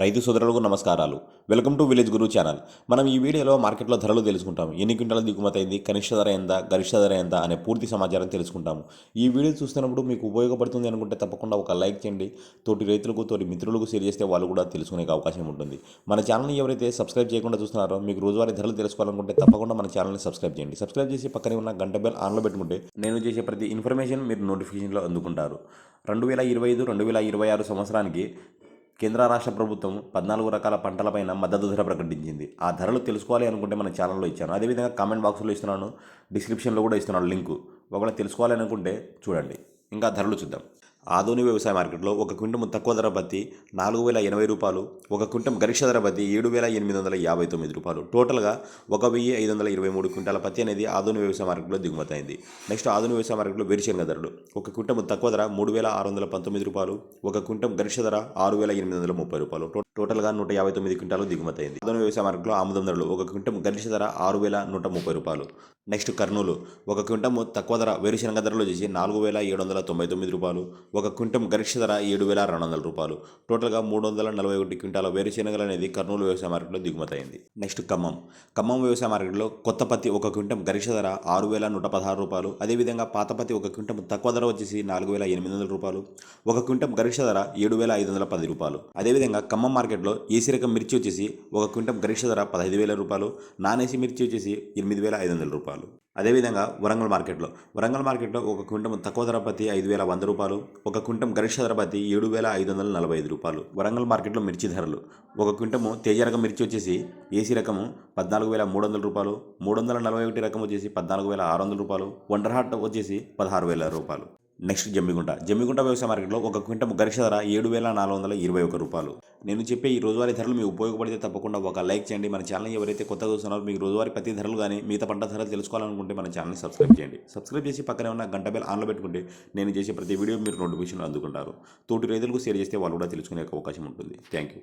రైతు సోదరులకు నమస్కారాలు. Welcome to village guru channel. మనం ఈ వీడియోలో మార్కెట్లో ధరలు తెలుసుకుంటాం ఎన్ని క్వింటాల దిగుమతి అయింది? కనిష్ట ధర ఎంత? గరిష్ట ధర ఎంత? అనే పూర్తి సమాచారం తెలుసుకుంటాము. ఈ వీడియో చూస్తున్నప్పుడు మీకు ఉపయోగపడుతుంది అనుకుంటే తప్పకుండా ఒక లైక్ చేయండి. తోటి రైతులకు తోటి మిత్రులకు షేర్ చేస్తే వాళ్ళు కూడా తెలుసుకునే అవకాశం ఉంటుంది. మన ఛానల్ని ఎవరైతే సబ్స్క్రైబ్ చేయకుండా చూస్తున్నారో మీకు రోజువారీ ధరలు తెలుసుకోవాలనుకుంటే తప్పకుండా మన ఛానల్ని సబ్స్క్రైబ్ చేయండి. సబ్స్క్రైబ్ చేసి పక్కనే ఉన్న గంట బెల్ ఆన్లో పెట్టుకుంటే నేను చేసే ప్రతి ఇన్ఫర్మేషన్ మీరు నోటిఫికేషన్లో అందుకుంటారు. రెండు వేల ఇరవై ఐదు రెండు వేల ఇరవై ఆరు సంవత్సరానికి కేంద్ర రాష్ట్ర ప్రభుత్వం పద్నాలుగు రకాల పంటలపైన మద్దతు ధర ప్రకటించింది. ఆ ధరలు తెలుసుకోవాలి అనుకుంటే మన ఛానల్లో ఇచ్చాను. అదేవిధంగా కామెంట్ బాక్స్లో ఇస్తున్నాను డిస్క్రిప్షన్లో కూడా ఇస్తున్నాను లింకు. ఒకవేళ తెలుసుకోవాలి అనుకుంటే చూడండి. ఇంకా ధరలు చూద్దాం. ఆధునిక వ్యవసాయ మార్కెట్లో ఒక క్వింటం తక్కువ ధర పత్తి నాలుగు వేల ఎనభై రూపాయలు ఒక క్వింటం గరిష్ట ధర పత్తి ఏడు వేల ఎనిమిది వందల యాభై తొమ్మిది రూపాయలు. టోటల్గా ఒక వెయ్యి ఐదు వందల ఇరవై మూడు క్వింటాల పత్తి అనేది ఆధునిక వ్యవసాయ మార్కెట్లో దిగుమతి అయింది. నెక్స్ట్ ఆధునిక వ్యవసాయ మార్కెట్లో వేరుశనగ ధరలు. ఒక క్వింటం తక్కువ ధర మూడు వేల ఆరు వందల పంతొమ్మిది రూపాయలు ఒక క్వింటం గరిష్ట ధర ఆరు వేల ఎనిమిది వందల ముప్పై రూపాయలు. టోటల్గా నూట యాభై తొమ్మిది క్వింటాలు దిగుమతి అయింది. ఆధునిక వ్యవసాయ మార్కెట్లో ఆముదం ధరలు ఒక క్వింటం గరిష్ట ధర ఆరు వేల నూట ముప్పై రూపాయలు. నెక్స్ట్ కర్నూలు. ఒక క్వింటం తక్కువ ధర వేరుశనగ ధరలు వచ్చేసి నాలుగు వేల ఏడు వందల తొంభై తొమ్మిది రూపాయలు. ఒక క్వింటం గరిష్ట ధర ఏడు వేల రెండు వందల రూపాయలు. టోటల్గా మూడు వందల నలభై ఒకటి క్వింటాల వేరుశనగలు అనేది కర్నూలు వ్యవసాయ మార్కెట్లో దిగుమతయింది నెక్స్ట్ ఖమ్మం. ఖమ్మం వ్యవసాయ మార్కెట్లో కొత్త పత్తి ఒక క్వింటం గరిష్ట ధర ఆరు వేల నూట పదహారు రూపాయలు. అదేవిధంగా పాత పత్తి ఒక క్వింటం తక్కువ ధర వచ్చేసి నాలుగు వేల ఎనిమిది వందల రూపాయలు. ఒక క్వింటం గరిష్ట ధర ఏడు వేల ఐదు వందల పది రూపాయలు. అదేవిధంగా ఖమ్మం మార్కెట్లో ఏసీ రకం మిర్చి వచ్చేసి ఒక క్వింటం గరిష్ట ధర పదహైదు వేల రూపాయలు. నాన్ ఏసీ మిర్చి వచ్చేసి ఎనిమిది వేల ఐదు వందల రూపాయలు. అదేవిధంగా వరంగల్ మార్కెట్లో. వరంగల్ మార్కెట్లో ఒక క్వింటం తక్కువ ధర పత్తి ఐదు వేల వంద రూపాయలు ఒక క్వింటం గరిష్ట ధర పత్తి ఏడు వేల ఐదు వందల నలభై ఐదు రూపాయలు. వరంగల్ మార్కెట్లో మిర్చి ధరలు. ఒక క్వింటము తేజ రకం మిర్చి వచ్చేసి ఏసీ రకము పద్నాలుగు వేల మూడు వందల రూపాయలు మూడు వందల నలభై ఒకటి రకం వచ్చేసి పద్నాలుగు వేల ఆరు వందల రూపాయలు వండర్ హాట్ వచ్చేసి పదహారు వేల రూపాయలు. నెక్స్ట్ జమ్మిగుంట. జమ్మిగుంట వ్యవసాయ మార్కెట్లో ఒక క్వింట గరిష్ట ధర ఏడు వేల నాలుగు వందల ఇరవై ఒక రూపాయలు. నేను చెప్పే ఈ రోజువారీ ధరలు మీకు ఉపయోగపడితే తప్పకుండా ఒక లైక్ చేయండి. మన ఛానల్ ఎవరైతే కొత్తగా చూస్తున్నారో మీకు రోజువారీ ప్రతి ధరలు కానీ మిగతా పంట ధరలు తెలుసుకోవాలనుకుంటే మన ఛానల్ని సబ్స్క్రైబ్ చేయండి. సబ్స్క్రైబ్ చేసి పక్కనే ఉన్న గంట బెల్ ఆన్లో పెట్టుకుంటే నేను చేసే ప్రతి వీడియో మీరు నోటిఫికేషన్ అందుకుంటారు. తోటి రైతులకు షేర్ చేస్తే వాళ్ళు కూడా తెలుసుకునే అవకాశం ఉంటుంది. Thank you.